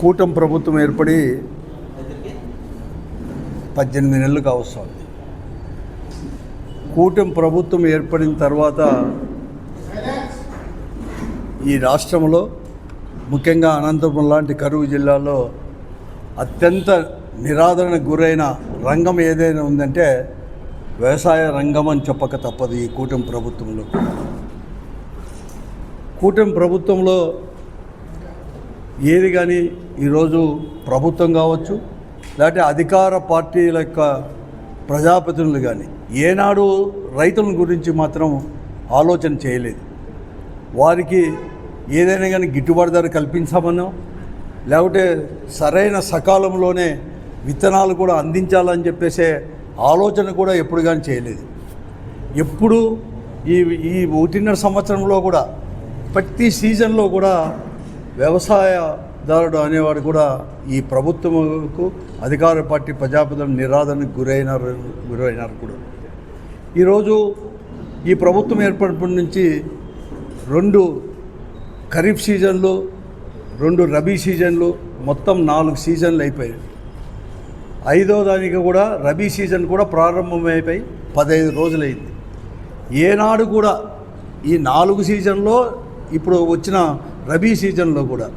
కూటమి ప్రభుత్వం ఏర్పడి పద్దెనిమిది నెలలు కావస్తుంది. కూటమి ప్రభుత్వం ఏర్పడిన తర్వాత ఈ రాష్ట్రంలో ముఖ్యంగా అనంతపురం లాంటి కరువు జిల్లాలో అత్యంత నిరాదరణకు గురైన రంగం ఏదైనా ఉందంటే వ్యవసాయ రంగం అని చెప్పక తప్పదు ఈ కూటమి ప్రభుత్వంలో. కూటమి ప్రభుత్వంలో ఏది కానీ ఈరోజు ప్రభుత్వం కావచ్చు లేకపోతే అధికార పార్టీల యొక్క ప్రజాప్రతినిధులు కానీ ఏనాడు రైతుల గురించి మాత్రం ఆలోచన చేయలేదు. వారికి ఏదైనా కానీ గిట్టుబాటు ధర కల్పించామనో లేకపోతే సరైన సకాలంలోనే విత్తనాలు కూడా అందించాలని చెప్పేసే ఆలోచన కూడా ఎప్పుడు కానీ చేయలేదు. ఎప్పుడు ఈ ఈ ఒకటిన్నర సంవత్సరంలో కూడా ప్రతి సీజన్లో కూడా వ్యవసాయదారుడు అనేవాడు కూడా ఈ ప్రభుత్వంకు అధికార పార్టీ ప్రజాపదం నిరాదరణకు గురైనారు గురైనారు కూడా. ఈరోజు ఈ ప్రభుత్వం ఏర్పడినప్పటి నుంచి రెండు ఖరీఫ్ సీజన్లు రెండు రబీ సీజన్లు మొత్తం నాలుగు సీజన్లు అయిపోయాయి ఐదో దానికి కూడా రబీ సీజన్ కూడా ప్రారంభమైపోయి పదహైదు రోజులైంది. ఏనాడు కూడా ఈ నాలుగు సీజన్లో ఇప్పుడు వచ్చిన రబీ సీజన్లో కూడా.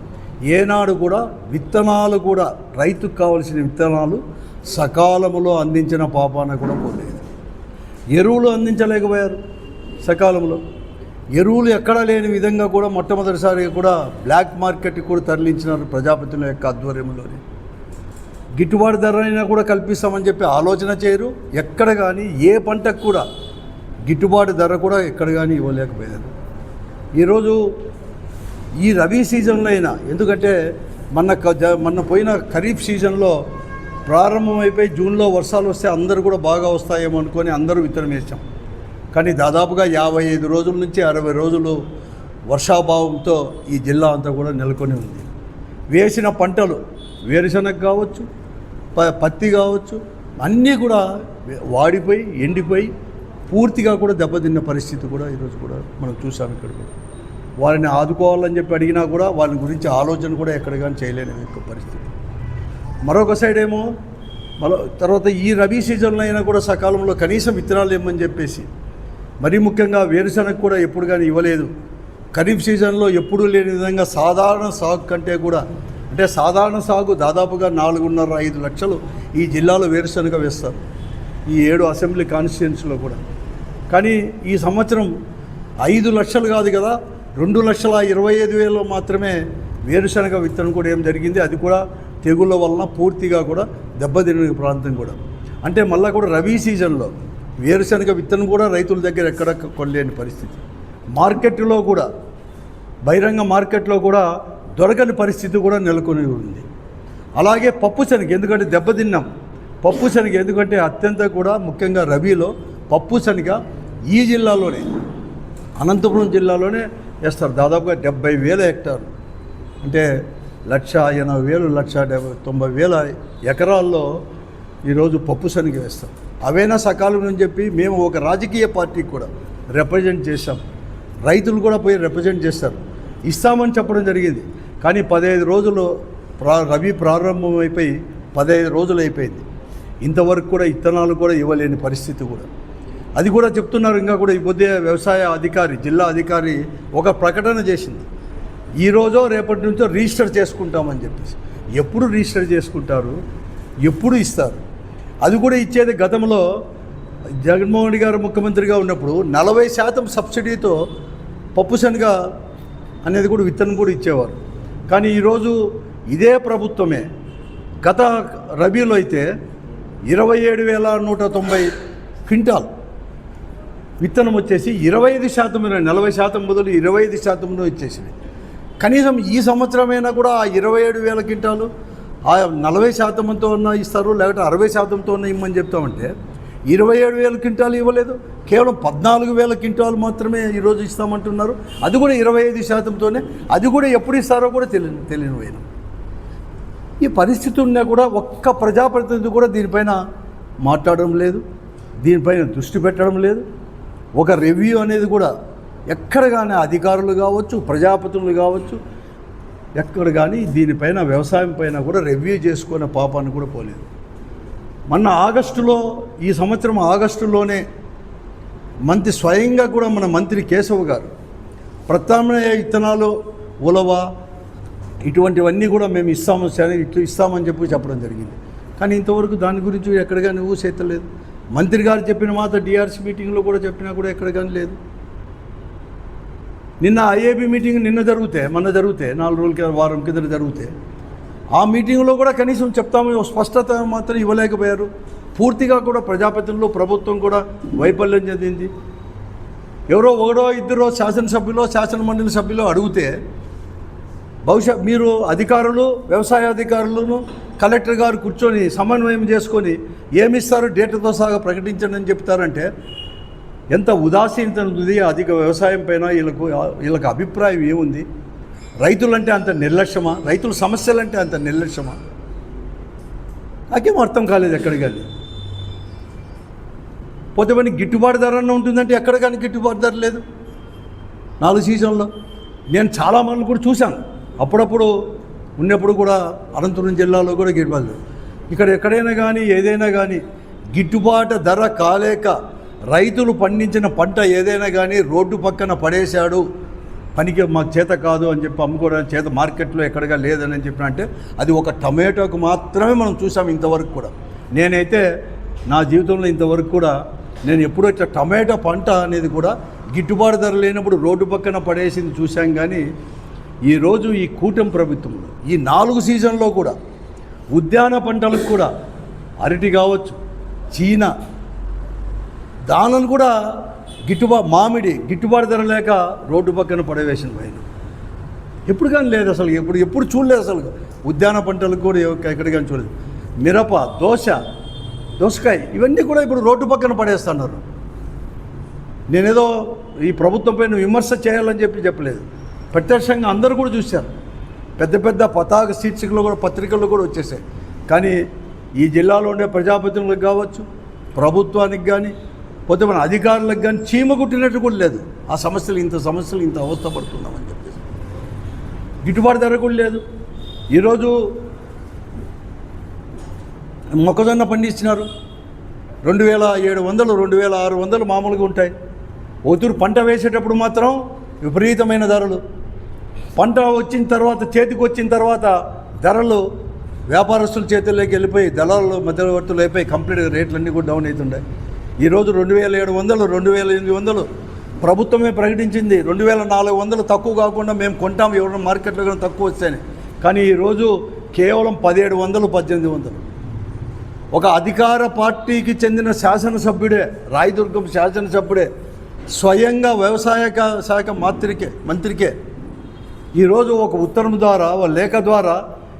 ఏనాడు కూడా విత్తనాలు కూడా రైతుకు కావలసిన విత్తనాలు సకాలంలో అందించిన పాపాన కూడా పోలేదు. ఎరువులు అందించలేకపోయారు సకాలంలో. ఎరువులు ఎక్కడా లేని విధంగా కూడా మొట్టమొదటిసారిగా కూడా బ్లాక్ మార్కెట్కి కూడా తరలించినారు ప్రజాపతిల యొక్క ఆధ్వర్యంలోనే. గిట్టుబాటు ధర అయినా కూడా కల్పిస్తామని చెప్పి ఆలోచన చేయరు. ఎక్కడ కానీ ఏ పంటకు కూడా గిట్టుబాటు ధర కూడా ఎక్కడ కానీ ఇవ్వలేకపోయారు. ఈరోజు ఈ రబీ సీజన్లో అయినా ఎందుకంటే మన మన పోయిన ఖరీఫ్ సీజన్లో ప్రారంభమైపోయి జూన్లో వర్షాలు వస్తే అందరూ కూడా బాగా వస్తాయేమో అనుకొని అందరూ విత్తనం వేసాం. కానీ దాదాపుగా యాభై ఐదు రోజుల నుంచి అరవై రోజులు వర్షాభావంతో ఈ జిల్లా అంతా కూడా నెలకొని ఉంది. వేసిన పంటలు వేరుశనగ కావచ్చు ప- పత్తి కావచ్చు అన్నీ కూడా వాడిపోయి ఎండిపోయి పూర్తిగా కూడా దెబ్బతిన్న పరిస్థితి కూడా ఈరోజు కూడా మనం చూసాం ఇక్కడ కూడా వారిని ఆదుకోవాలని చెప్పి అడిగినా కూడా వారిని గురించి ఆలోచన కూడా ఎక్కడ కానీ చేయలేని యొక్క పరిస్థితి. మరొక సైడ్ ఏమో మరో తర్వాత ఈ రబీ సీజన్లో అయినా కూడా సకాలంలో కనీసం విత్తనాలు ఇవ్వమని చెప్పేసి మరీ ముఖ్యంగా వేరుశనగ కూడా ఎప్పుడు కానీ ఇవ్వలేదు. ఖరీఫ్ సీజన్లో ఎప్పుడూ లేని విధంగా సాధారణ సాగు కంటే కూడా అంటే సాధారణ సాగు దాదాపుగా నాలుగున్నర ఐదు లక్షలు ఈ జిల్లాలో వేరుశనగ వేస్తారు. ఈ ఏడు అసెంబ్లీ కాన్స్టిట్యున్సీలో కూడా. కానీ ఈ సంవత్సరం ఐదు లక్షలు కాదు కదా రెండు లక్షల ఇరవై ఐదు వేలలో మాత్రమే వేరుశనగ విత్తనం కూడా ఏం జరిగింది? అది కూడా తెగుళ్ళ వలన పూర్తిగా కూడా దెబ్బతిన ప్రాంతం కూడా. అంటే మళ్ళీ కూడా రబీ సీజన్లో వేరుశనగ విత్తనం కూడా రైతుల దగ్గర ఎక్కడ కొనలేని పరిస్థితి. మార్కెట్లో కూడా బహిరంగ మార్కెట్లో కూడా దొరకని పరిస్థితి కూడా నెలకొని ఉంది. అలాగే పప్పు శనగ ఎందుకంటే దెబ్బతిన్నాం. పప్పు శనగ ఎందుకంటే అత్యంత కూడా ముఖ్యంగా రబీలో పప్పు శనగ ఈ జిల్లాలోనే అనంతపురం జిల్లాలోనే వేస్తారు దాదాపుగా డెబ్బై వేల హెక్టార్లు అంటే లక్ష ఎనభై వేలు లక్ష డెబ్బై తొంభై వేల ఎకరాల్లో ఈరోజు పప్పు శనగ వేస్తాం అవైనా సకాలం అని చెప్పి మేము ఒక రాజకీయ పార్టీకి కూడా రిప్రజెంట్ చేశాం. రైతులు కూడా పోయి రిప్రజెంట్ చేస్తారు. ఇస్తామని చెప్పడం జరిగింది. కానీ పదహైదు రోజులు ప్రా రవి ప్రారంభమైపోయి పదహైదు రోజులు అయిపోయింది. ఇంతవరకు కూడా ఇత్తనాలు కూడా ఇవ్వలేని పరిస్థితి కూడా. అది కూడా చెప్తున్నారు ఇంకా కూడా ఈ మధ్య వ్యవసాయ అధికారి జిల్లా అధికారి ఒక ప్రకటన చేసింది. ఈరోజో రేపటి నుంచో రిజిస్టర్ చేసుకుంటామని చెప్పేసి. ఎప్పుడు రిజిస్టర్ చేసుకుంటారు? ఎప్పుడు ఇస్తారు? అది కూడా ఇచ్చేది గతంలో జగన్మోహన్ రెడ్డి గారు ముఖ్యమంత్రిగా ఉన్నప్పుడు నలభై శాతం సబ్సిడీతో పప్పు శనగ అనేది కూడా విత్తనం కూడా ఇచ్చేవారు. కానీ ఈరోజు ఇదే ప్రభుత్వమే. గత రబీలో అయితే ఇరవై ఏడు వేల నూట తొంభై క్వింటాల్ విత్తనం వచ్చేసి ఇరవై ఐదు శాతం నలభై శాతం బదులు ఇరవై ఐదు శాతంలో ఇచ్చేసింది కనీసం ఈ సంవత్సరమైనా కూడా ఆ ఇరవై ఏడు వేల క్వింటాలు ఆ నలభై శాతంతో ఉన్న ఇస్తారు లేకపోతే అరవై శాతంతో ఉన్న ఇమ్మని చెప్తామంటే ఇరవై ఏడు వేల క్వింటాలు ఇవ్వలేదు. కేవలం పద్నాలుగు వేల క్వింటాలు మాత్రమే ఈరోజు ఇస్తామంటున్నారు. అది కూడా ఇరవై ఐదు శాతంతోనే. అది కూడా ఎప్పుడు ఇస్తారో కూడా తెలియని తెలియని పోయిన ఈ పరిస్థితి ఉన్నా కూడా ఒక్క ప్రజాప్రతినిధి కూడా దీనిపైన మాట్లాడడం లేదు. దీనిపైన దృష్టి పెట్టడం లేదు. ఒక రివ్యూ అనేది కూడా ఎక్కడ కానీ అధికారులు కావచ్చు ప్రజాపతులు కావచ్చు ఎక్కడ కానీ దీనిపైన వ్యవసాయం పైన కూడా రివ్యూ చేసుకునే పాపాన్ని కూడా పోలేదు. మొన్న ఆగస్టులో ఈ సంవత్సరం ఆగస్టులోనే మంత్రి స్వయంగా కూడా మన మంత్రి కేశవ్ గారు ప్రత్యామ్నాయ విత్తనాలు ఉలవ ఇటువంటివన్నీ కూడా మేము ఇస్తాము సరే ఇట్లు ఇస్తామని చెప్పి చెప్పడం జరిగింది. కానీ ఇంతవరకు దాని గురించి ఎక్కడ కానీ ఊసేత్తలేదు మంత్రి గారు చెప్పిన మాట డిఆర్సీ మీటింగ్లో కూడా చెప్పినా కూడా ఎక్కడ కానీ లేదు. నిన్న ఐఏబి మీటింగ్ నిన్న జరిగితే మొన్న జరిగితే నాలుగు రోజుల కింద వారం కింద జరిగితే ఆ మీటింగ్లో కూడా కనీసం చెప్తాము స్పష్టత మాత్రం ఇవ్వలేకపోయారు. పూర్తిగా కూడా ప్రజాపతిలో ప్రభుత్వం కూడా వైఫల్యం చెందింది. ఎవరో ఒకడో ఇద్దరో శాసనసభ్యులో శాసన మండలి సభ్యులు అడిగితే బహుశా మీరు అధికారులు వ్యవసాయ అధికారులను కలెక్టర్ గారు కూర్చొని సమన్వయం చేసుకొని ఏమిస్తారు డేటాతో సహా ప్రకటించండి అని చెప్తారంటే ఎంత ఉదాసీనత ఉంది అధిక వ్యవసాయం పైన వీళ్ళకు వీళ్ళకి అభిప్రాయం ఏముంది? రైతులంటే అంత నిర్లక్ష్యమా? రైతుల సమస్యలంటే అంత నిర్లక్ష్యమా? నాకేం అర్థం కాలేదు ఎక్కడికి అది పోతే పని గిట్టుబాటు ధర అన్న ఉంటుందంటే ఎక్కడ కానీ గిట్టుబాటు ధర లేదు. నాలుగు సీజన్లో. నేను చాలామంది కూడా చూశాను. అప్పుడప్పుడు ఉన్నప్పుడు కూడా అనంతపురం జిల్లాలో కూడా గిట్టుబాటు ఇక్కడ ఎక్కడైనా కానీ ఏదైనా కానీ గిట్టుబాటు ధర కాలేక రైతులు పండించిన పంట ఏదైనా కానీ రోడ్డు పక్కన పడేశాడు పనికి మాకు చేత కాదు అని చెప్పి అమ్ముకోవడానికి చేత మార్కెట్లో ఎక్కడగా లేదని చెప్పిన అంటే అది ఒక టమాటోకు మాత్రమే మనం చూసాం ఇంతవరకు కూడా. నేనైతే నా జీవితంలో ఇంతవరకు కూడా నేను ఎప్పుడూ ఇట్లా టమాటో పంట అనేది కూడా గిట్టుబాటు ధర లేనప్పుడు రోడ్డు పక్కన పడేసింది చూశాం కానీ ఈరోజు ఈ కూటమి ప్రభుత్వంలో ఈ నాలుగు సీజన్లో కూడా ఉద్యాన పంటలకు కూడా అరటి కావచ్చు చీన దానిని కూడా గిట్టుబా మామిడి గిట్టుబాటు ధర లేక రోడ్డు పక్కన పడవేసిన పైన ఎప్పుడు కానీ లేదు అసలు ఎప్పుడు ఎప్పుడు చూడలేదు అసలు. ఉద్యాన పంటలకు కూడా ఎక్కడ కానీ చూడలేదు. మిరప దోశ దోసకాయ ఇవన్నీ కూడా ఇప్పుడు రోడ్డు పక్కన పడేస్తున్నారు. నేనేదో ఈ ప్రభుత్వం పైన విమర్శ చేయాలని చెప్పి చెప్పలేదు. ప్రత్యక్షంగా అందరూ కూడా చూశారు. పెద్ద పెద్ద పతాక శీర్షికలు కూడా పత్రికల్లో కూడా వచ్చేసాయి. కానీ ఈ జిల్లాలో ఉండే ప్రజాప్రతినిధులకు కావచ్చు ప్రభుత్వానికి కానీ పోతే మన అధికారులకు కానీ చీమ కుట్టినట్టు కూడా లేదు. ఆ సమస్యలు ఇంత సమస్యలు ఇంత అవస్థ పడుతున్నామని చెప్పేసి. గిట్టుబాటు ధర కూడా లేదు. ఈరోజు మొక్కజొన్న పండించినారు రెండు వేల ఏడు వందలు రెండు వేల ఆరు వందలు మామూలుగా ఉంటాయి. ఒతురు పంట వేసేటప్పుడు మాత్రం విపరీతమైన ధరలు. పంట వచ్చిన తర్వాత చేతికి వచ్చిన తర్వాత ధరలు వ్యాపారస్తుల చేతుల్లోకి వెళ్ళిపోయి దళాలు మధ్యవర్తులు అయిపోయి కంప్లీట్గా రేట్లన్నీ కూడా డౌన్ అవుతుండే. ఈరోజు రెండు వేల ఏడు వందలు రెండు వేల ఎనిమిది వందలు ప్రభుత్వమే ప్రకటించింది. రెండు వేల నాలుగు వందలు తక్కువ కాకుండా మేము కొంటాం ఎవరైనా మార్కెట్లో కానీ తక్కువ వస్తాయని కానీ ఈరోజు కేవలం పదిహేడు వందలు పద్దెనిమిది వందలు. ఒక అధికార పార్టీకి చెందిన శాసనసభ్యుడే రాయదుర్గం శాసనసభ్యుడే స్వయంగా వ్యవసాయ శాఖ మంత్రికే మంత్రికే ఈరోజు ఒక ఉత్తరం ద్వారా ఒక లేఖ ద్వారా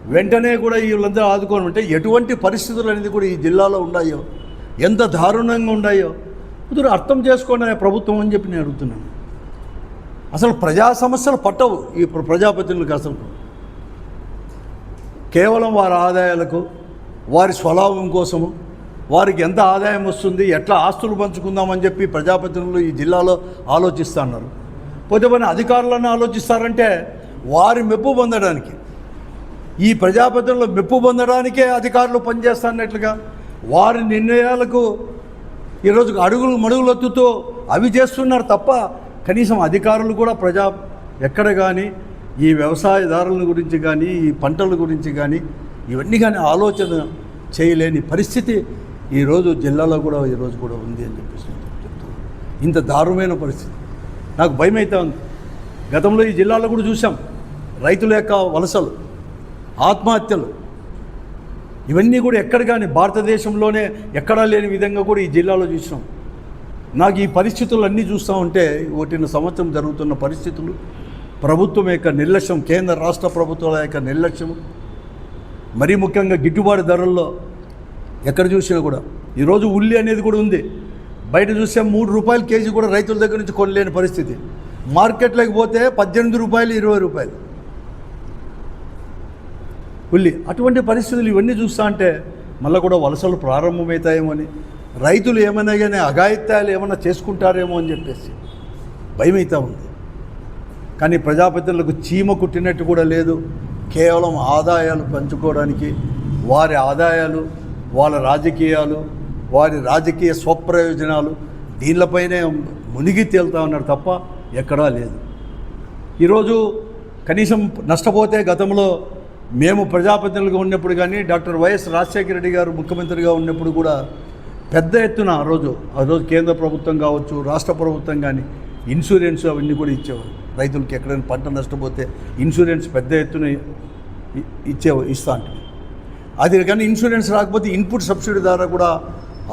వెంటనే కూడా వీళ్ళందరూ ఆదుకోని ఉంటే ఎటువంటి పరిస్థితులు అనేది కూడా ఈ జిల్లాలో ఉన్నాయో ఎంత దారుణంగా ఉన్నాయో. కుదురు అర్థం చేసుకోండి ప్రభుత్వం అని చెప్పి నేను అడుగుతున్నాను. అసలు ప్రజా సమస్యలు పట్టవు ఈ ప్రజాప్రతినిధులకు అసలు. కేవలం వారి ఆదాయాలకు వారి స్వలాభం కోసము వారికి ఎంత ఆదాయం వస్తుంది ఎట్లా ఆస్తులు పంచుకుందామని చెప్పి ప్రజాప్రతినిధులు ఈ జిల్లాలో ఆలోచిస్తున్నారు పోతే మన అధికారులను ఆలోచిస్తారంటే వారి మెప్పు పొందడానికి. ఈ ప్రజాప్రతినిధులు మెప్పు పొందడానికే అధికారులు పనిచేస్తున్నట్లుగా వారి నిర్ణయాలకు ఈరోజు అడుగులు మడుగులు అవి చేస్తున్నారు తప్ప కనీసం అధికారులు కూడా ప్రజా ఎక్కడ కానీ ఈ వ్యవసాయదారుల గురించి కానీ ఈ పంటల గురించి కానీ ఇవన్నీ కానీ ఆలోచన చేయలేని పరిస్థితి ఈరోజు జిల్లాలో కూడా ఈరోజు కూడా ఉంది అని చెప్పేసి చెప్తున్నాను. ఇంత దారుణమైన పరిస్థితి. నాకు భయం ఉంది. గతంలో ఈ జిల్లాలో కూడా చూసాం రైతుల యొక్క వలసలు ఆత్మహత్యలు ఇవన్నీ కూడా ఎక్కడ కానీ భారతదేశంలోనే ఎక్కడా లేని విధంగా కూడా ఈ జిల్లాలో చూసినాం. నాకు ఈ పరిస్థితులు అన్నీ చూస్తూ ఉంటే ఒకటిన్న సంవత్సరం జరుగుతున్న పరిస్థితులు ప్రభుత్వం యొక్క నిర్లక్ష్యం కేంద్ర రాష్ట్ర ప్రభుత్వాల యొక్క నిర్లక్ష్యం మరీ ముఖ్యంగా గిట్టుబాటు ధరల్లో ఎక్కడ చూసినా కూడా. ఈరోజు ఉల్లి అనేది కూడా ఉంది. బయట చూస్తే మూడు రూపాయలు కేజీ కూడా రైతుల దగ్గర నుంచి కొనలేని పరిస్థితి. మార్కెట్లోకి పోతే పద్దెనిమిది రూపాయలు ఇరవై రూపాయలు. ఉల్లి అటువంటి పరిస్థితులు ఇవన్నీ చూస్తా అంటే మళ్ళీ కూడా వలసలు ప్రారంభమవుతాయేమో అని. రైతులు ఏమైనా కానీ అఘాయిత్యాలు ఏమైనా చేసుకుంటారేమో అని చెప్పేసి భయమైతా ఉంది. కానీ ప్రజాపతిలకు చీమ కుట్టినట్టు కూడా లేదు. కేవలం ఆదాయాలు పంచుకోవడానికి వారి ఆదాయాలు వాళ్ళ రాజకీయాలు వారి రాజకీయ స్వప్రయోజనాలు దీనిపైనే మునిగి తేలుతా ఉన్నారు తప్ప ఎక్కడా లేదు. ఈరోజు కనీసం నష్టపోతే గతంలో మేము ప్రజాప్రతినిధులుగా ఉన్నప్పుడు కానీ డాక్టర్ వైఎస్ రాజశేఖర రెడ్డి గారు ముఖ్యమంత్రిగా ఉన్నప్పుడు కూడా పెద్ద ఎత్తున ఆ రోజు ఆ రోజు కేంద్ర ప్రభుత్వం కావచ్చు రాష్ట్ర ప్రభుత్వం కానీ ఇన్సూరెన్స్ అవన్నీ కూడా ఇచ్చేవారు. రైతులకి ఎక్కడైనా పంట నష్టపోతే ఇన్సూరెన్స్ పెద్ద ఎత్తున ఇ- ఇచ్చే ఇస్తా ఉంటుంది అది కానీ ఇన్సూరెన్స్ రాకపోతే ఇన్పుట్ సబ్సిడీ ద్వారా కూడా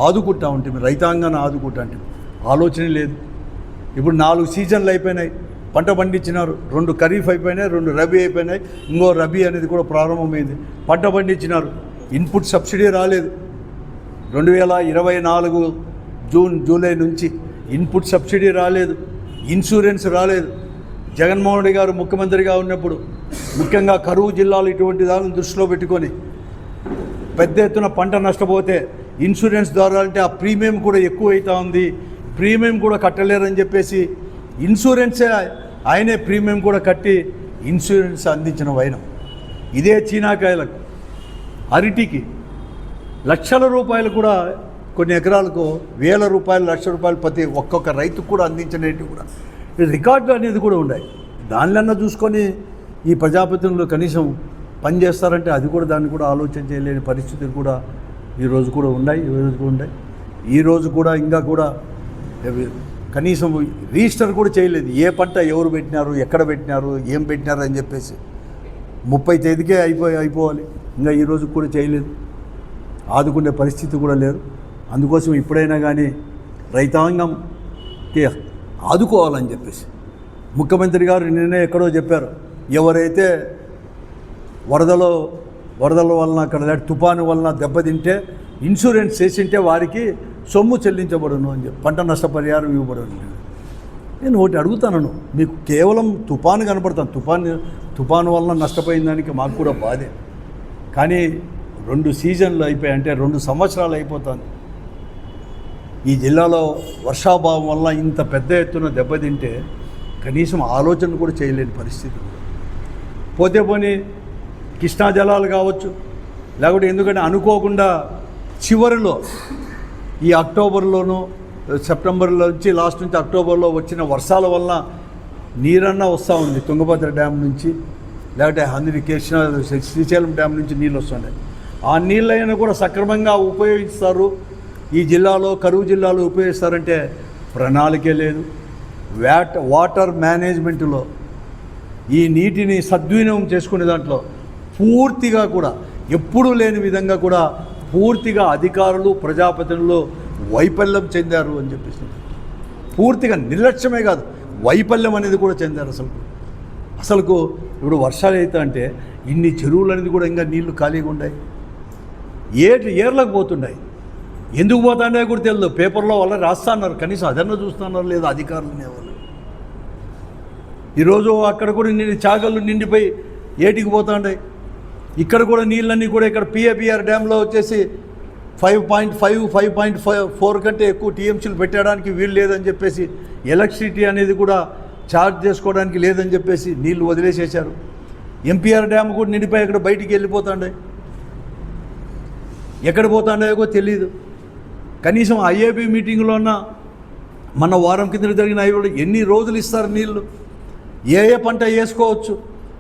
ఆదుకుంటా ఉంటుంది రైతాంగాన్ని ఆదుకుంటా ఉంటుంది ఆలోచన లేదు. ఇప్పుడు నాలుగు సీజన్లు అయిపోయినాయి. పంట పండించినారు. రెండు ఖరీఫ్ అయిపోయినాయి రెండు రబీ అయిపోయినాయి. ఇంకో రబీ అనేది కూడా ప్రారంభమైంది. పంట పండించినారు. ఇన్పుట్ సబ్సిడీ రాలేదు. రెండు వేల ఇరవై నాలుగు జూన్ జూలై నుంచి ఇన్పుట్ సబ్సిడీ రాలేదు. ఇన్సూరెన్స్ రాలేదు. జగన్మోహన్ రెడ్డి గారు ముఖ్యమంత్రిగా ఉన్నప్పుడు ముఖ్యంగా కరువు జిల్లాలు ఇటువంటి దాన్ని దృష్టిలో పెట్టుకొని పెద్ద ఎత్తున పంట నష్టపోతే ఇన్సూరెన్స్ ద్వారా అంటే ఆ ప్రీమియం కూడా ఎక్కువ అవుతూ ఉంది. ప్రీమియం కూడా కట్టలేరని చెప్పేసి ఇన్సూరెన్సే ఆయనే ప్రీమియం కూడా కట్టి ఇన్సూరెన్స్ అందించిన వైనం. ఇదే చీనాకాయలకు అరటికి లక్షల రూపాయలు కూడా కొన్ని ఎకరాలకు వేల రూపాయలు లక్ష రూపాయలు ప్రతి ఒక్కొక్క రైతుకు కూడా అందించినట్టు కూడా. రికార్డులు రికార్డు అనేది కూడా ఉన్నాయి. దానిలన్నా చూసుకొని ఈ ప్రజాప్రతినిధులు కనీసం పని చేస్తారంటే అది కూడా దాన్ని కూడా ఆలోచన చేయలేని పరిస్థితులు కూడా ఈరోజు కూడా ఉన్నాయి ఈ రోజు కూడా ఉన్నాయి. ఈ రోజు కూడా ఇంకా కూడా కనీసం రిజిస్టర్ కూడా చేయలేదు. ఏ పంట ఎవరు పెట్టినారు ఎక్కడ పెట్టినారు ఏం పెట్టినారు అని చెప్పేసి. ముప్పై తేదీకే అయిపోయి అయిపోవాలి. ఇంకా ఈరోజు కూడా చేయలేదు. ఆదుకునే పరిస్థితి కూడా లేరు అందుకోసం ఇప్పుడైనా కానీ రైతాంగంకి ఆదుకోవాలని చెప్పేసి. ముఖ్యమంత్రి గారు నిన్నే ఎక్కడో చెప్పారు. ఎవరైతే వరదలో వరదల వలన అక్కడ తుఫాను వలన దెబ్బతింటే ఇన్సూరెన్స్ చేసింటే వారికి సొమ్ము చెల్లించబడును అని చెప్పి పంట నష్టపరిహారం ఇవ్వబడును నేను ఒకటి అడుగుతాను మీకు కేవలం తుఫాను కనపడతాను. తుఫాను తుఫాను వలన నష్టపోయిన దానికి మాకు కూడా బాధే. కానీ రెండు సీజన్లు అయిపోయాయి అంటే రెండు సంవత్సరాలు అయిపోతుంది ఈ జిల్లాలో వర్షాభావం వల్ల ఇంత పెద్ద ఎత్తున దెబ్బతింటే కనీసం ఆలోచన కూడా చేయలేని పరిస్థితి పోతే పోనీ కృష్ణా జలాలు కావచ్చు లేకపోతే ఎందుకంటే అనుకోకుండా చివరిలో ఈ అక్టోబర్లోనూ సెప్టెంబర్లో నుంచి లాస్ట్ నుంచి అక్టోబర్లో వచ్చిన వర్షాల వల్ల నీరన్నా వస్తూ ఉంది. తుంగభద్ర డ్యామ్ నుంచి లేకపోతే అందరి కృష్ణ శ్రీశైలం డ్యామ్ నుంచి నీళ్ళు వస్తున్నాయి ఆ నీళ్ళైనా కూడా సక్రమంగా ఉపయోగిస్తారు. ఈ జిల్లాలో కరువు జిల్లాలో ఉపయోగిస్తారంటే ప్రణాళికే లేదు. వ్యాట్ వాటర్ మేనేజ్మెంట్లో ఈ నీటిని సద్వినియోగం చేసుకునే దాంట్లో పూర్తిగా కూడా ఎప్పుడూ లేని విధంగా కూడా పూర్తిగా అధికారులు ప్రజాప్రతినిధులు వైఫల్యం చెందారు అని చెప్పేసి. పూర్తిగా నిర్లక్ష్యమే కాదు వైఫల్యం అనేది కూడా చెందారు అసలు. అసలుకు ఇప్పుడు వర్షాలు అయితే అంటే ఇన్ని చెరువులు అనేది కూడా ఇంకా నీళ్ళు ఖాళీగా ఉన్నాయి ఏట్లు ఏర్లకు పోతున్నాయి. ఎందుకు పోతానే కూడా తెలియదు పేపర్లో వాళ్ళ రాస్తున్నారు. కనీసం అదన్నా చూస్తున్నారు లేదా అధికారులు అనేవాళ్ళు ఈరోజు అక్కడ కూడా నిండి చాగళ్ళు నిండిపోయి ఏటికి పోతాండాయి ఇక్కడ కూడా నీళ్ళన్నీ కూడా ఇక్కడ పిఏబిఆర్ డ్యాంలో వచ్చేసి five point five five point five four కంటే ఎక్కువ టీఎంసీలు పెట్టడానికి వీలు లేదని చెప్పేసి ఎలక్ట్రిసిటీ అనేది కూడా ఛార్జ్ చేసుకోవడానికి లేదని చెప్పేసి నీళ్ళు వదిలేసేశారు. ఎంపీఆర్ డ్యామ్ కూడా నిండిపోయి ఇక్కడ బయటికి వెళ్ళిపోతాండే. ఎక్కడ పోతాండాయో తెలియదు కనీసం ఐఏబీ మీటింగ్లో ఉన్న మన వారం కింద జరిగిన ఐఏబీ ఎన్ని రోజులు ఇస్తారు నీళ్ళు? ఏ ఏ పంట వేసుకోవచ్చు?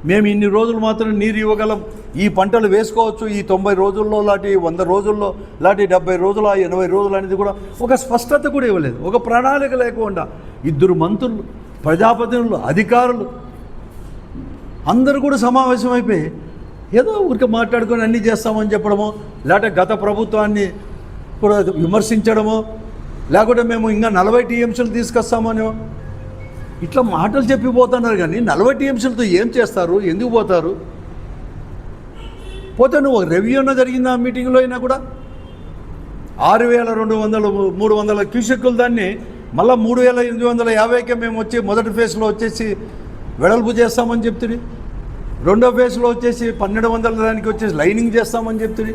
మేము ఇన్ని రోజులు మాత్రం నీరు ఇవ్వగలం. ఈ పంటలు వేసుకోవచ్చు ఈ తొంభై రోజుల్లో లాంటి వంద రోజుల్లో లాంటి డెబ్బై రోజుల ఎనభై రోజులు అనేది కూడా ఒక స్పష్టత కూడా ఇవ్వలేదు. ఒక ప్రణాళిక లేకుండా ఇద్దరు మంత్రులు ప్రజాప్రతినిధులు అధికారులు అందరూ కూడా సమావేశం అయిపోయి ఏదో ఊరికి మాట్లాడుకొని అన్నీ చేస్తామని చెప్పడమో లేకపోతే గత ప్రభుత్వాన్ని కూడా విమర్శించడమో లేకుంటే మేము ఇంకా నలభై టీఎంసీలు తీసుకొస్తామని ఇట్లా మాటలు చెప్పిపోతున్నారు కానీ నలభై టీఎంసీలతో ఏం చేస్తారు? ఎందుకు పోతారు? పోతే నువ్వు రెవ్యూ అన్న జరిగింది ఆ మీటింగ్లో అయినా కూడా? ఆరు వేల రెండు వందలు మూడు వందల క్యూసెక్కులు దాన్ని మళ్ళీ మూడు వేల ఎనిమిది వందల యాభైకే మేము వచ్చి మొదటి ఫేజ్లో వచ్చేసి వెడల్పు చేస్తామని చెప్తుంది రెండో ఫేజ్లో వచ్చేసి పన్నెండు వందల దానికి వచ్చేసి లైనింగ్ చేస్తామని చెప్తుంది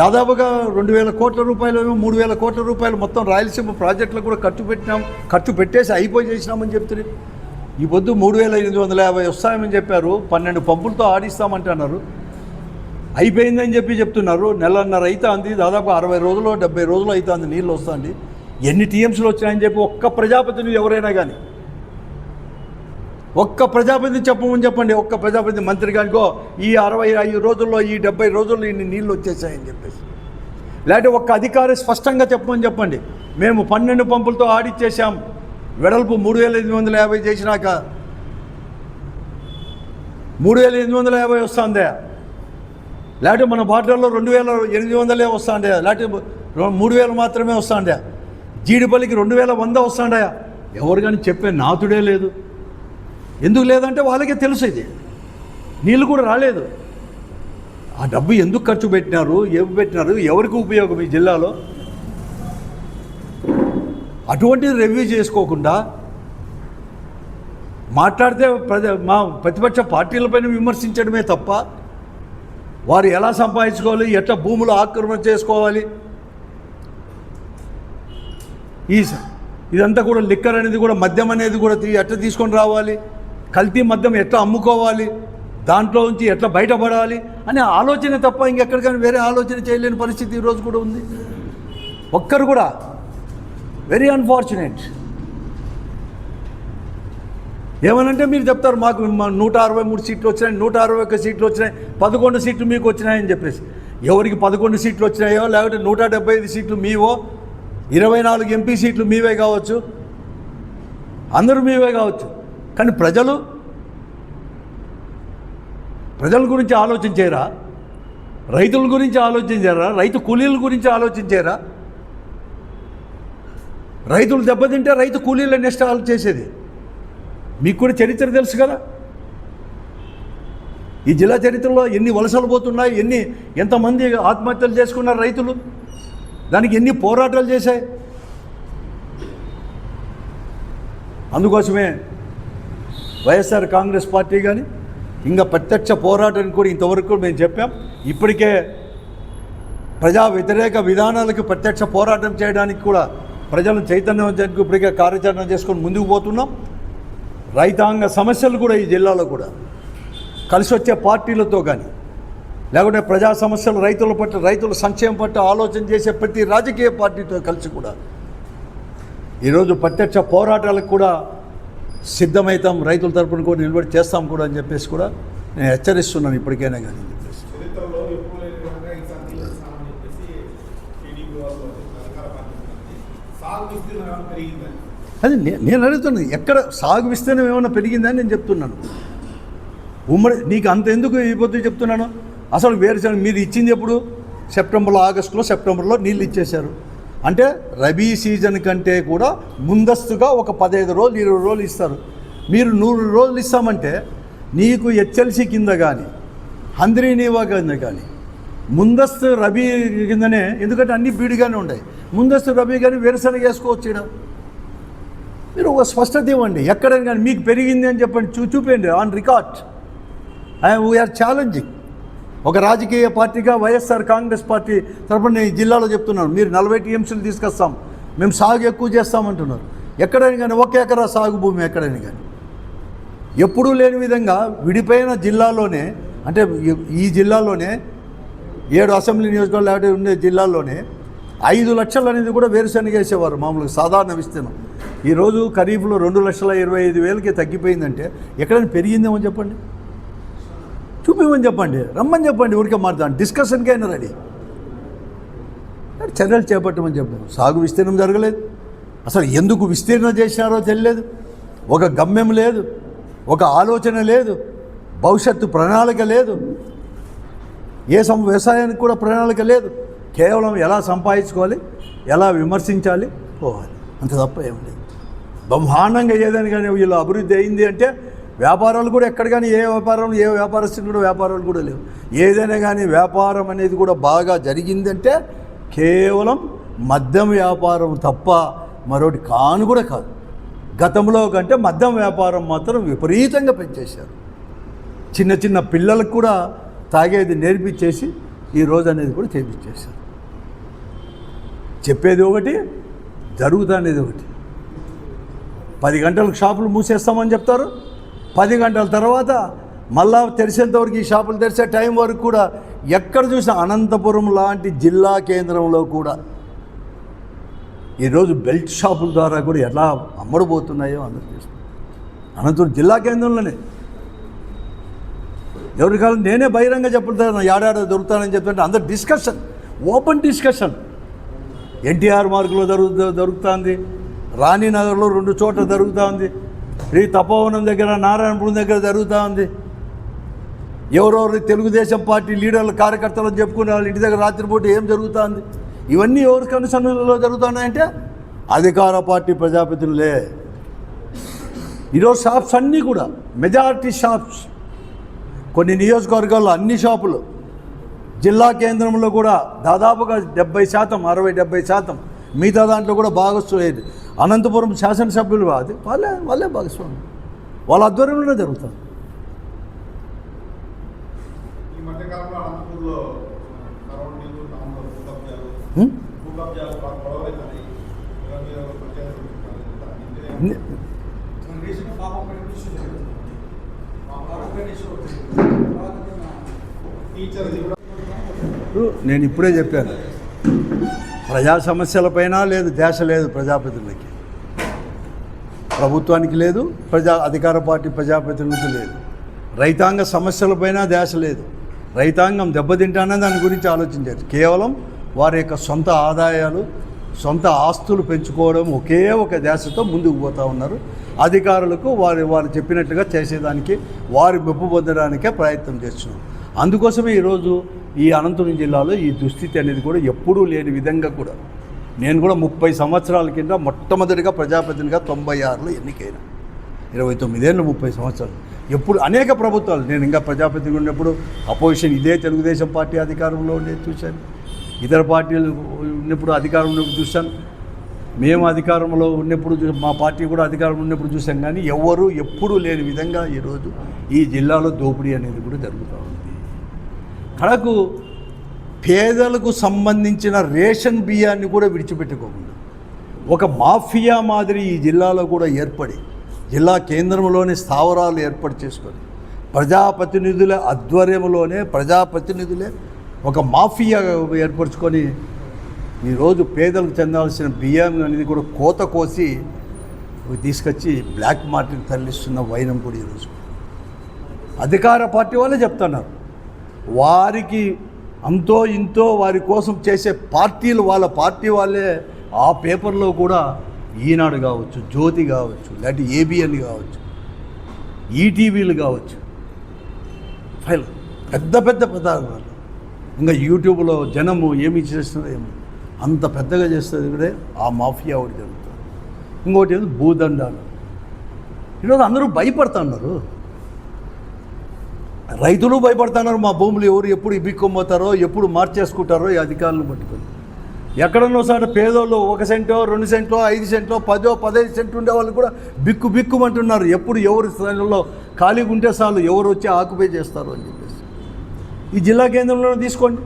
దాదాపుగా రెండు వేల కోట్ల రూపాయలు మూడు వేల కోట్ల రూపాయలు మొత్తం రాయలసీమ ప్రాజెక్టులకు కూడా ఖర్చు పెట్టినాం ఖర్చు పెట్టేసి అయిపోయి చేసినామని చెప్తుంది ఈ పొద్దు మూడు వేల ఎనిమిది వందల యాభై వస్తాయని చెప్పారు పన్నెండు పంపులతో ఆడిస్తామంటున్నారు. అయిపోయిందని చెప్పి చెప్తున్నారు. నెలన్నర అవుతుంది దాదాపు అరవై రోజులు డెబ్బై రోజులు అవుతుంది నీళ్ళు వస్తుంది. ఎన్ని టీఎంసీలు వచ్చినాయని చెప్పి ఒక్క ప్రజాపతిని ఎవరైనా కానీ ఒక్క ప్రజాపతిని చెప్పమని చెప్పండి. ఒక్క ప్రజాపతి మంత్రి కానికో ఈ అరవై ఐదు రోజుల్లో ఈ డెబ్బై రోజుల్లో ఇన్ని నీళ్ళు వచ్చేసాయని చెప్పేసి. లేకపోతే ఒక్క అధికారి స్పష్టంగా చెప్పమని చెప్పండి. మేము పన్నెండు పంపులతో ఆడిచ్చేసాం వెడల్పు మూడు వేల ఎనిమిది వందల యాభై చేసినాక మూడు వేల ఎనిమిది వందల యాభై వస్తుందా. లేకపోతే మన బార్డర్లో రెండు వేల ఎనిమిది వందలే వస్తాండే లేకపోతే మూడు వేలు మాత్రమే వస్తాండే జీడిపల్లికి రెండు వేల వంద వస్తాండయా ఎవరు కానీ చెప్పే నాతుడే లేదు. ఎందుకు లేదంటే వాళ్ళకే తెలుసు ఇది. నీళ్ళు కూడా రాలేదు. ఆ డబ్బు ఎందుకు ఖర్చు పెట్టినారు? ఏమి పెట్టినారు? ఎవరికి ఉపయోగం ఈ జిల్లాలో? అటువంటిది రివ్యూ చేసుకోకుండా మాట్లాడితే ప్రజ మా ప్రతిపక్ష పార్టీలపైన విమర్శించడమే తప్ప వారు ఎలా సంపాదించుకోవాలి? ఎట్లా భూములు ఆక్రమణ చేసుకోవాలి? ఈ స- ఇదంతా కూడా లిక్కర్ అనేది కూడా మద్యం అనేది కూడా తీ- ఎట్లా తీసుకొని రావాలి? కల్తీ మద్యం ఎట్లా అమ్ముకోవాలి? దాంట్లో నుంచి ఎట్లా బయటపడాలి? అనే ఆలోచన తప్ప ఇంకెక్కడికైనా వేరే ఆలోచన చేయలేని పరిస్థితి ఈరోజు కూడా ఉంది. ఒక్కరు కూడా వెరీ అన్ఫార్చునేట్ ఏమనంటే మీరు చెప్తారు మాకు నూట అరవై మూడు సీట్లు వచ్చినాయి నూట అరవై ఒక్క సీట్లు వచ్చినాయి పదకొండు సీట్లు మీకు వచ్చినాయని చెప్పేసి. ఎవరికి పదకొండు సీట్లు వచ్చినాయో లేకపోతే నూట డెబ్బై ఐదు సీట్లు మీవో ఇరవై నాలుగు ఎంపీ సీట్లు మీవే కావచ్చు. అందరూ మీవే కావచ్చు. కానీ ప్రజలు ప్రజల గురించి ఆలోచించారా? రైతుల గురించి ఆలోచించారా? రైతు కూలీల గురించి ఆలోచించారా? రైతులు దెబ్బతింటే రైతు కూలీల నష్టాలు చేసేది. మీకు కూడా చరిత్ర తెలుసు కదా? ఈ జిల్లా చరిత్రలో ఎన్ని వలసలు పోతున్నాయి ఎన్ని ఎంతమంది ఆత్మహత్యలు చేసుకున్నారు రైతులు? దానికి ఎన్ని పోరాటాలు చేశాయి? అందుకోసమే వైఎస్ఆర్ కాంగ్రెస్ పార్టీ కానీ ఇంకా ప్రత్యక్ష పోరాటానికి కూడా ఇంతవరకు మేము చెప్పాం. ఇప్పటికే ప్రజా వ్యతిరేక విధానాలకు ప్రత్యక్ష పోరాటం చేయడానికి కూడా ప్రజలను చైతన్యం చేయడానికి ఇప్పటికే కార్యాచరణ చేసుకొని ముందుకు పోతున్నాం. రైతాంగ సమస్యలు కూడా ఈ జిల్లాలో కూడా. కలిసి వచ్చే పార్టీలతో కానీ లేకుంటే ప్రజా సమస్యలు రైతుల పట్ల రైతుల సంక్షేమం పట్ల ఆలోచన చేసే ప్రతి రాజకీయ పార్టీతో కలిసి కూడా. ఈరోజు ప్రత్యక్ష పోరాటాలకు కూడా సిద్ధమవుతాం రైతుల తరపున కూడా నిలబడి చేస్తాం కూడా అని చెప్పేసి కూడా నేను హెచ్చరిస్తున్నాను ఇప్పటికైనా కానీ అని చెప్పేసి. సాగు విస్తీర్ణం పెరిగిందని అది నే- నేను అడుగుతున్నాను ఎక్కడ సాగు విస్తీర్ణం ఏమైనా పెరిగిందని నేను చెప్తున్నాను. ఉమ్మడి నీకు అంత ఎందుకు ఇబ్బంది చెప్తున్నాను? అసలు వేరుశనగ మీరు ఇచ్చింది ఎప్పుడు? సెప్టెంబర్లో ఆగస్టులో సెప్టెంబర్లో నీళ్ళు ఇచ్చేశారు. అంటే రబీ సీజన్ కంటే కూడా ముందస్తుగా ఒక పదహైదు రోజులు ఇరవై రోజులు ఇస్తారు. మీరు నూరు రోజులు ఇస్తామంటే నీకు హెచ్ఎల్సి కింద కానీ హంద్రీ నీవా కింద కానీ ముందస్తు రబీ కిందనే ఎందుకంటే అన్ని బీడిగానే ఉన్నాయి ముందస్తు రబీ కానీ వేరుశనగ వేసుకోవచ్చు ఇక్కడ మీరు ఒక స్పష్టత ఇవ్వండి. ఎక్కడైనా కానీ మీకు పెరిగింది అని చెప్పండి. చూ చూపండి on record I we are challenging ఒక రాజకీయ పార్టీగా వైఎస్ఆర్ కాంగ్రెస్ పార్టీ తరపున నేను ఈ జిల్లాలో చెప్తున్నాను. మీరు నలభై టీఎంసీలు తీసుకొస్తాం. మేము సాగు ఎక్కువ చేస్తామంటున్నారు. ఎక్కడైనా కానీ ఒక ఎకరా సాగు భూమి ఎక్కడైనా కానీ. ఎప్పుడూ లేని విధంగా విడిపోయిన జిల్లాలోనే అంటే ఈ- ఈ జిల్లాలోనే ఏడు అసెంబ్లీ నియోజకవర్గాలు లేకపోతే ఉండే జిల్లాల్లోనే ఐదు లక్షలు అనేది కూడా వేరుశనగ వేసేవారు మామూలుగా సాధారణ విస్తీర్ణం. ఈరోజు ఖరీఫ్లో రెండు లక్షల ఇరవై ఐదు వేలకి తగ్గిపోయిందంటే ఎక్కడైనా పెరిగిందేమో చెప్పండి. చూపిమని చెప్పండి. రమ్మని చెప్పండి ఊరికే మాట్లాడు డిస్కషన్కి అయినా రెడీ. చర్యలు చేపట్టమని చెప్పాను సాగు విస్తీర్ణం జరగలేదు. అసలు ఎందుకు విస్తీర్ణం చేసినారో తెలియలేదు. ఒక గమ్యం లేదు. ఒక ఆలోచన లేదు. భవిష్యత్తు ప్రణాళిక లేదు. ఏ సం వ్యవసాయానికి కూడా ప్రణాళిక లేదు. కేవలం ఎలా సంపాదించుకోవాలి ఎలా విమర్శించాలి పోవాలి. అంత తప్ప ఏం లేదు. బ్రహ్మాండంగా ఏదైనా కానీ వీళ్ళు అభివృద్ధి అయింది అంటే వ్యాపారాలు కూడా ఎక్కడ కానీ ఏ వ్యాపారం ఏ వ్యాపారస్తులు కూడా వ్యాపారాలు కూడా లేవు. ఏదైనా కానీ వ్యాపారం అనేది కూడా బాగా జరిగిందంటే కేవలం మద్యం వ్యాపారం తప్ప మరొకటి కాను కూడా కాదు. గతంలో కంటే మద్యం వ్యాపారం మాత్రం విపరీతంగా పెంచేశారు. చిన్న చిన్న పిల్లలకు కూడా తాగేది నేర్పించేసి ఈ రోజు అనేది కూడా చేపించేశారు. చెప్పేది ఒకటి జరుగుతా అనేది ఒకటి. పది గంటలకు షాపులు మూసేస్తామని చెప్తారు. పది గంటల తర్వాత మళ్ళా తెరిచేంతవరకు ఈ షాపులు తెరిచే టైం వరకు కూడా ఎక్కడ చూసినా అనంతపురం లాంటి జిల్లా కేంద్రంలో కూడా ఈరోజు బెల్ట్ షాపుల ద్వారా కూడా ఎలా అమ్మడిపోతున్నాయో అందరూ తెలుసు అనంతపురం జిల్లా కేంద్రంలోనే. ఎవరి కాలం నేనే బహిరంగ చెప్తాను ఏడాడో దొరుకుతానని చెప్తుంటే అందరు డిస్కషన్ ఓపెన్ డిస్కషన్. ఎన్టీఆర్ మార్కులో దొరుకు దొరుకుతుంది. రాణినగర్లో రెండు చోట్ల జరుగుతూ ఉంది. శ్రీ తపోవనం దగ్గర నారాయణపురం దగ్గర జరుగుతూ ఉంది. ఎవరెవరు తెలుగుదేశం పార్టీ లీడర్లు కార్యకర్తలు చెప్పుకునే వాళ్ళు ఇంటి దగ్గర రాత్రిపూట ఏం జరుగుతుంది ఇవన్నీ ఎవరి కనుసన్నలో జరుగుతున్నాయంటే అధికార పార్టీ ప్రజాప్రతినిధులే. ఈరోజు షాప్స్ అన్నీ కూడా మెజారిటీ షాప్స్ కొన్ని నియోజకవర్గాల్లో అన్ని షాపులు జిల్లా కేంద్రంలో కూడా దాదాపుగా డెబ్బై శాతం అరవై డెబ్బై శాతం మిగతా దాంట్లో కూడా భాగస్వామి అనంతపురం శాసనసభ్యులు అది వాళ్ళే వాళ్ళే భాగస్వామి. వాళ్ళ ఆధ్వర్యంలోనే జరుగుతుంది. నేను ఇప్పుడే చెప్పాను. ప్రజా సమస్యలపైన లేదు దేశ లేదు ప్రజాప్రతినిధులకి ప్రభుత్వానికి లేదు ప్రజా అధికార పార్టీ ప్రజాప్రతినిధులు లేదు. రైతాంగ సమస్యలపైన దేశ లేదు. రైతాంగం దెబ్బతింటానే దాని గురించి ఆలోచించారు కేవలం వారి యొక్క సొంత ఆదాయాలు సొంత ఆస్తులు పెంచుకోవడం ఒకే ఒక దేశతో ముందుకు పోతూ ఉన్నారు. అధికారులకు వారి వారు చెప్పినట్టుగా చేసేదానికి వారి మెప్పు పొందడానికే ప్రయత్నం చేస్తున్నారు అందుకోసమే ఈరోజు ఈ అనంతపురం జిల్లాలో ఈ దుస్థితి అనేది కూడా ఎప్పుడూ లేని విధంగా కూడా నేను కూడా ముప్పై సంవత్సరాల కింద మొట్టమొదటిగా ప్రజాప్రతినిధిగా తొంభై ఆరులో ఎన్నికైన. ఇరవై తొమ్మిదేళ్ళు ముప్పై సంవత్సరాలు. ఎప్పుడు అనేక ప్రభుత్వాలు. నేను ఇంకా ప్రజాప్రతినిధి ఉన్నప్పుడు అపోజిషన్ ఇదే తెలుగుదేశం పార్టీ అధికారంలో ఉండేది చూశాను. ఇతర పార్టీలు ఉన్నప్పుడు అధికారంలో చూశాను. మేము అధికారంలో ఉన్నప్పుడు మా పార్టీ కూడా అధికారంలో ఉన్నప్పుడు చూసాం కానీ ఎవరు ఎప్పుడూ లేని విధంగా ఈరోజు ఈ జిల్లాలో దోపిడీ అనేది కూడా జరుగుతుంది ఉంది కడకు పేదలకు సంబంధించిన రేషన్ బియ్యాన్ని కూడా విడిచిపెట్టుకోకుండా ఒక మాఫియా మాదిరి ఈ జిల్లాలో కూడా ఏర్పడి జిల్లా కేంద్రంలోని స్థావరాలు ఏర్పాటు చేసుకొని ప్రజాప్రతినిధుల ఆధ్వర్యంలోనే ప్రజాప్రతినిధులే ఒక మాఫియా ఏర్పరచుకొని ఈరోజు పేదలకు చెందాల్సిన బియ్యం అనేది కూడా కోత కోసి తీసుకొచ్చి బ్లాక్ మార్కెట్ తరలిస్తున్న వైనం కూడా ఈరోజు అధికార పార్టీ వాళ్ళే చెప్తున్నారు. వారికి అంతో ఇంతో వారి కోసం చేసే పార్టీలు వాళ్ళ పార్టీ వాళ్ళే ఆ పేపర్లో కూడా ఈనాడు కావచ్చు జ్యోతి కావచ్చు లేకపోతే ఏబిఎన్ కావచ్చు ఈటీవీలు కావచ్చు. ఫైల్ పెద్ద పెద్ద పదార్థాలు ఇంకా యూట్యూబ్లో జనము ఏమి చేస్తున్నారో ఏమి. అంత పెద్దగా చేస్తుంది కూడా ఆ మాఫియా ఒకటి జరుగుతుంది. ఇంకోటి ఏదో భూదండాలు. ఈరోజు అందరూ భయపడుతున్నారు రైతులు భయపడుతున్నారు మా భూములు ఎవరు ఎప్పుడు ఇబ్బిక్కొమ్మతారో ఎప్పుడు మార్చేసుకుంటారో ఈ అధికారులను పట్టుకొని. ఎక్కడన్నో సార్ పేదోళ్ళు ఒక సెంటో రెండు సెంట్లో ఐదు సెంట్లో పదో పదహైదు సెంట్ ఉండే వాళ్ళు కూడా బిక్కు బిక్కుమంటున్నారు. ఎప్పుడు ఎవరి స్థానంలో ఖాళీగా ఉంటే చాలు ఎవరు వచ్చి ఆక్యుపై చేస్తారు అని చెప్పేసి. ఈ జిల్లా కేంద్రంలోనే తీసుకోండి.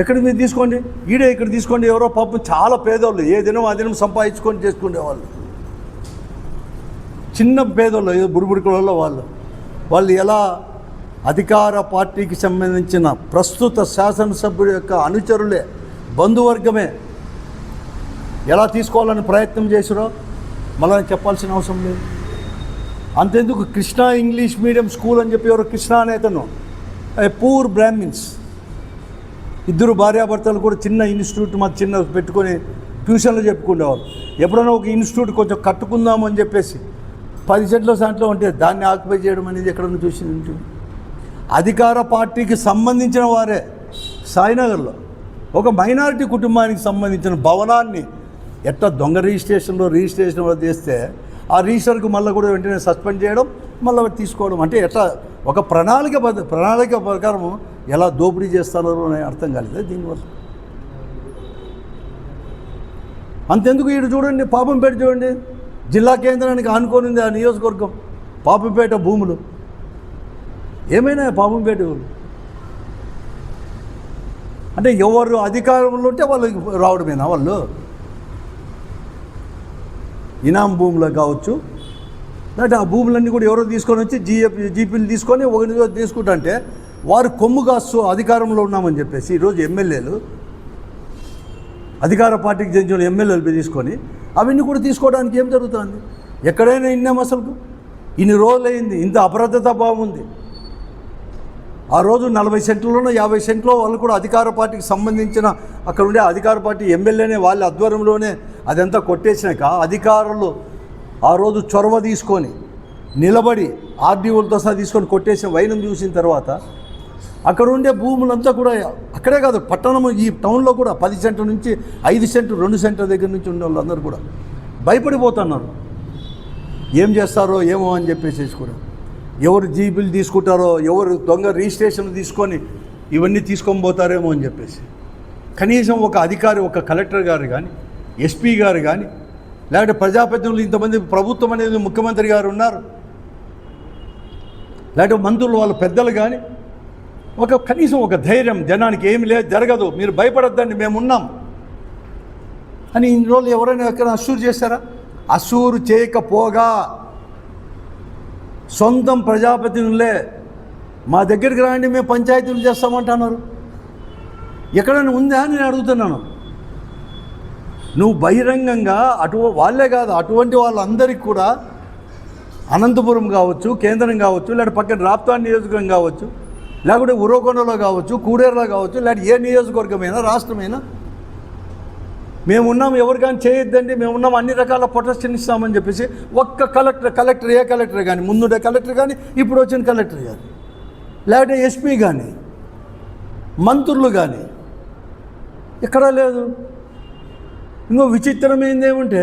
ఎక్కడ మీరు తీసుకోండి? ఈడే ఇక్కడ తీసుకోండి. ఎవరో పాపం చాలా పేదోళ్ళు ఏ దినం ఆ దినం సంపాదించుకొని చేసుకునే వాళ్ళు చిన్న పేదోళ్ళు ఏదో బుడిబుడికలలో వాళ్ళు. వాళ్ళు ఎలా అధికార పార్టీకి సంబంధించిన ప్రస్తుత శాసనసభ్యుడు యొక్క అనుచరులే బంధువర్గమే ఎలా తీసుకోవాలని ప్రయత్నం చేసిరో మళ్ళీ చెప్పాల్సిన అవసరం లేదు. అంతెందుకు కృష్ణా ఇంగ్లీష్ మీడియం స్కూల్ అని చెప్పి ఎవరో కృష్ణా అనేతను పూర్ బ్రాహ్మిన్స్. ఇద్దరు భార్యాభర్తలు కూడా చిన్న ఇన్స్టిట్యూట్ మా చిన్న పెట్టుకొని ట్యూషన్లు చెప్పుకునేవాళ్ళు. ఎప్పుడైనా ఒక ఇన్స్టిట్యూట్ కొంచెం కట్టుకుందాము అని చెప్పేసి పది చెట్ల దాంట్లో ఉంటే దాన్ని ఆక్యుపై చేయడం అనేది ఎక్కడన్నా చూసి అధికార పార్టీకి సంబంధించిన వారే సాయినగర్లో. ఒక మైనారిటీ కుటుంబానికి సంబంధించిన భవనాన్ని ఎట్లా దొంగ రిజిస్ట్రేషన్లో రిజిస్ట్రేషన్ చేస్తే ఆ రిజిస్టర్కు మళ్ళీ కూడా వెంటనే సస్పెండ్ చేయడం మళ్ళీ తీసుకోవడం. అంటే ఎట్లా ఒక ప్రణాళిక బద్ద- ప్రణాళిక ప్రకారం ఎలా దోపిడీ చేస్తారో అని అర్థం కాలేదు దీనివల్ల? అంతెందుకు వీడు చూడండి పాపం పెట్టి చూడండి. జిల్లా కేంద్రానికి ఆనుకోనింది ఆ నియోజకవర్గం పాపంపేట భూములు. ఏమైనా పాపంపేట అంటే ఎవరు అధికారంలో ఉంటే వాళ్ళు రావడమేనా వాళ్ళు? ఇనాం భూములు కావచ్చు. లేదంటే ఆ భూములన్నీ కూడా ఎవరో తీసుకొని వచ్చి జీఎఫ్ జీపీలు తీసుకొని ఒకరి తీసుకుంటా తీసుకుంటుంటే వారు కొమ్ము కాస్తూ అధికారంలో ఉన్నామని చెప్పేసి ఈరోజు ఎమ్మెల్యేలు అధికార పార్టీకి చెందిన ఎమ్మెల్యేలు తీసుకొని అవన్నీ కూడా తీసుకోవడానికి ఏం జరుగుతుంది? ఎక్కడైనా ఇన్నాం అసలు ఇన్ని రోజులైంది ఇంత అప్రదత భావం ఉంది. ఆ రోజు నలభై సెంట్లలోనో యాభై సెంట్లో వాళ్ళు కూడా అధికార పార్టీకి సంబంధించిన అక్కడ ఉండే అధికార పార్టీ ఎమ్మెల్యేనే వాళ్ళ ఆధ్వర్యంలోనే అదంతా కొట్టేసినాక అధికారులు ఆ రోజు చొరవ తీసుకొని నిలబడి ఆర్డీఓలతో సహా తీసుకొని కొట్టేసిన వైనం చూసిన తర్వాత అక్కడ ఉండే భూములంతా కూడా అక్కడే కాదు పట్టణము ఈ టౌన్లో కూడా పది సెంటర్ నుంచి ఐదు సెంటర్ రెండు సెంటర్ దగ్గర నుంచి ఉండే వాళ్ళందరూ కూడా భయపడిపోతున్నారు. ఏం చేస్తారో ఏమో అని చెప్పేసి కూడా. ఎవరు జీబీలు తీసుకుంటారో ఎవరు దొంగ రిజిస్ట్రేషన్ తీసుకొని ఇవన్నీ తీసుకొని పోతారేమో అని చెప్పేసి. కనీసం ఒక అధికారి ఒక కలెక్టర్ గారు కానీ ఎస్పీ గారు కానీ లేకపోతే ప్రజాప్రతినిధులు ఇంతమంది ప్రభుత్వం అనేది ముఖ్యమంత్రి గారు ఉన్నారు. లేకపోతే మంత్రులు వాళ్ళ పెద్దలు కానీ ఒక కనీసం ఒక ధైర్యం జనానికి ఏమి లేదు జరగదు. మీరు భయపడద్దండి మేము ఉన్నాం అని ఇన్ని రోజులు ఎవరైనా ఎక్కడ అసూరు చేశారా? అసూరు చేయకపోగా. సొంతం ప్రజాప్రతినిధులే. మా దగ్గరికి రాండి మేము పంచాయతీలు చేస్తామంటున్నారు. ఎక్కడైనా ఉందా అని నేను అడుగుతున్నాను. నువ్వు బహిరంగంగా అటు వాళ్ళే కాదు అటువంటి వాళ్ళందరికీ కూడా అనంతపురం కావచ్చు కేంద్రం కావచ్చు లేదా పక్కన రాప్తాన్ నియోజకవర్గం కావచ్చు లేకపోతే ఉరవకొండలో కావచ్చు కూడేరులో కావచ్చు లేకపోతే ఏ నియోజకవర్గమైనా రాష్ట్రమైనా. మేము ఉన్నాం ఎవరికైనా చేయొద్దండి మేము ఉన్నాం అన్ని రకాల ప్రొటెక్షన్ ఇస్తామని చెప్పేసి ఒక్క కలెక్టర్ కలెక్టర్ ఏ కలెక్టర్ కానీ ముందుండే కలెక్టర్ కానీ ఇప్పుడు వచ్చిన కలెక్టర్ కానీ లేకపోతే ఎస్పీ కానీ మంత్రులు కానీ ఎక్కడా లేదు. ఇంకో విచిత్రమైంది ఏమంటే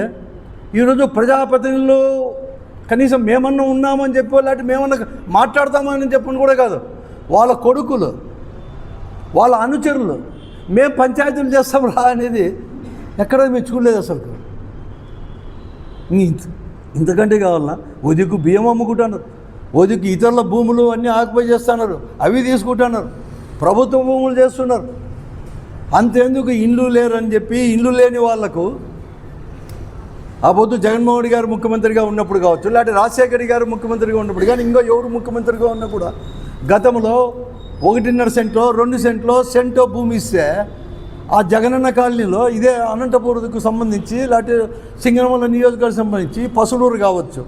ఈరోజు ప్రజాప్రతినిధులు కనీసం మేమన్నా ఉన్నామని చెప్పో లేకపోతే మేమన్నా మాట్లాడతామని చెప్పని కూడా కాదు. వాళ్ళ కొడుకులు వాళ్ళ అనుచరులు మేము పంచాయతీలు చేస్తాం రా అనేది ఎక్కడ మేము చూడలేదు అసలు ఇంతకంటే కావాలన్నా ఒదికు బియ్యం అమ్ముకుంటున్నారు ఒదికు ఇతరుల భూములు అన్నీ ఆక్యుపై చేస్తున్నారు అవి తీసుకుంటున్నారు ప్రభుత్వ భూములు చేస్తున్నారు. అంతేందుకు ఇండ్లు లేరని చెప్పి ఇండ్లు లేని వాళ్ళకు ఆ పొద్దు జగన్మోహన్ రెడ్డి గారు ముఖ్యమంత్రిగా ఉన్నప్పుడు కావచ్చు లేకపోతే రాజశేఖర్ గారు ముఖ్యమంత్రిగా ఉన్నప్పుడు కానీ ఇంకో ఎవరు ముఖ్యమంత్రిగా ఉన్నా కూడా గతంలో ఒకటిన్నర సెంట్లో రెండు సెంట్లో సెంటో భూమి ఇస్తే ఆ జగనన్న కాలనీలో ఇదే అనంతపురంకు సంబంధించి లేకపోతే సింగనమల్ల నియోజకవర్గం సంబంధించి పసులూరు కావచ్చు.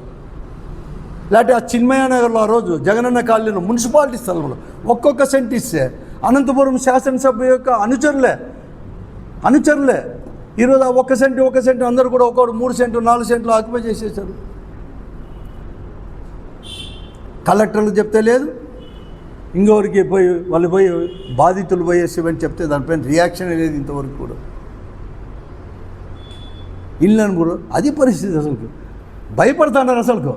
లేకపోతే ఆ చిన్మయ నగర్లో ఆ రోజు జగనన్న కాలనీలో మున్సిపాలిటీ స్థలంలో ఒక్కొక్క సెంట్ ఇస్తే అనంతపురం శాసనసభ యొక్క అనుచరులే అనుచరులే. ఈరోజు ఆ ఒక్క సెంటు ఒక సెంటు అందరూ కూడా ఒక్కొక్కడు మూడు సెంటు నాలుగు సెంట్లు ఆక్యుపై చేసేసారు కలెక్టర్లు చెప్తే లేదు ఇంకొకరికి పోయి వాళ్ళు పోయి బాధితులు పోయేసేవని చెప్తే దానిపైన రియాక్షన్ లేదు ఇంతవరకు కూడా. ఇల్లు కూడా అది పరిస్థితి అసలుకు. భయపడుతున్నారు అసలుకు.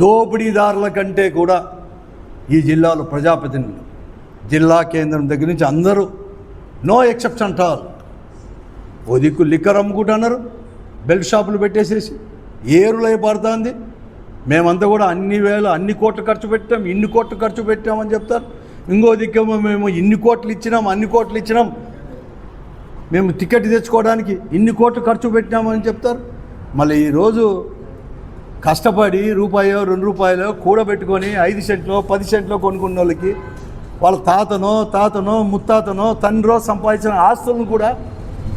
దోపిడీదారుల కంటే కూడా ఈ జిల్లాలో ప్రజాప్రతినిధులు జిల్లా కేంద్రం దగ్గర నుంచి అందరూ నో ఎక్సెప్షన్ అంటారు ఓ దిక్కు లిక్కర్ అమ్ముకుంటున్నారు బెల్ట్ షాపులు పెట్టేసేసి ఏరులై పడుతుంది మేమంతా కూడా అన్ని వేల అన్ని కోట్లు ఖర్చు పెట్టాం ఇన్ని కోట్లు ఖర్చు పెట్టామని చెప్తారు. ఇంకో దిక్కేమో మేము ఇన్ని కోట్లు ఇచ్చినాం అన్ని కోట్లు ఇచ్చినాం. మేము టికెట్ తెచ్చుకోవడానికి ఇన్ని కోట్లు ఖర్చు పెట్టినామని చెప్తారు. మళ్ళీ ఈరోజు కష్టపడి రూపాయో రెండు రూపాయలో కూడబెట్టుకొని ఐదు సెంట్లో పది సెంట్లో కొనుక్కున్న వాళ్ళకి వాళ్ళ తాతనో తాతనో ముత్తాతనో తండ్రో సంపాదించిన ఆస్తులను కూడా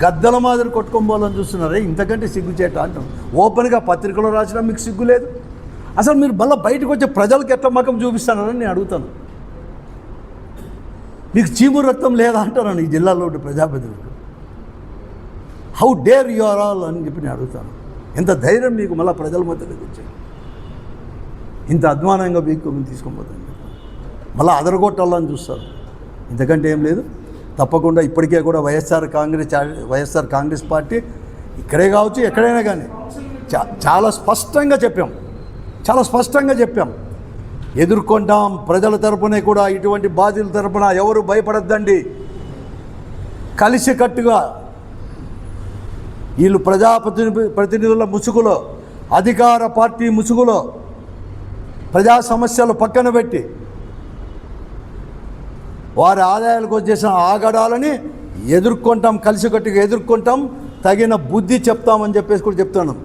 గద్దల మాదిరి కొట్టుకోబోవాలని చూస్తున్నారే. ఇంతకంటే సిగ్గుచేట అంటాం. ఓపెన్గా పత్రికలో రాసినా మీకు సిగ్గు లేదు అసలు మీరు మళ్ళీ బయటకు వచ్చే ప్రజలకు ఎట్లా మకం చూపిస్తానని నేను అడుగుతాను. మీకు చీము రక్తం లేదా అంటాను ఈ జిల్లాలో ఉండే ప్రజాప్రతినిధులకు how dare you are all అని చెప్పి నేను అడుగుతాను. ఎంత ధైర్యం మీకు మళ్ళీ ప్రజల మధ్యలోకి వచ్చాయి ఇంత అధ్వానంగా మీకు తీసుకోబోతుంది మళ్ళీ అదరగొట్టాలని చూస్తారు. ఇంతకంటే ఏం లేదు. తప్పకుండా ఇప్పటికే కూడా వైఎస్ఆర్ కాంగ్రెస్ వైఎస్ఆర్ కాంగ్రెస్ పార్టీ ఇక్కడే కావచ్చు ఎక్కడైనా కానీ. చా చాలా స్పష్టంగా చెప్పాం. చాలా స్పష్టంగా చెప్పాం. ఎదుర్కొంటాం ప్రజల తరపునే కూడా ఇటువంటి బాధ్యుల తరపున ఎవరు భయపడద్దండి. కలిసికట్టుగా వీళ్ళు ప్రజాప్రతినిధి ప్రతినిధుల ముసుగులో అధికార పార్టీ ముసుగులో ప్రజా సమస్యలు పక్కన పెట్టి వారి ఆదాయాలకు వచ్చేసిన ఆగడాలని ఎదుర్కొంటాం కలిసికట్టుగా ఎదుర్కొంటాం తగిన బుద్ధి చెప్తామని చెప్పేసి కూడా చెప్తున్నాం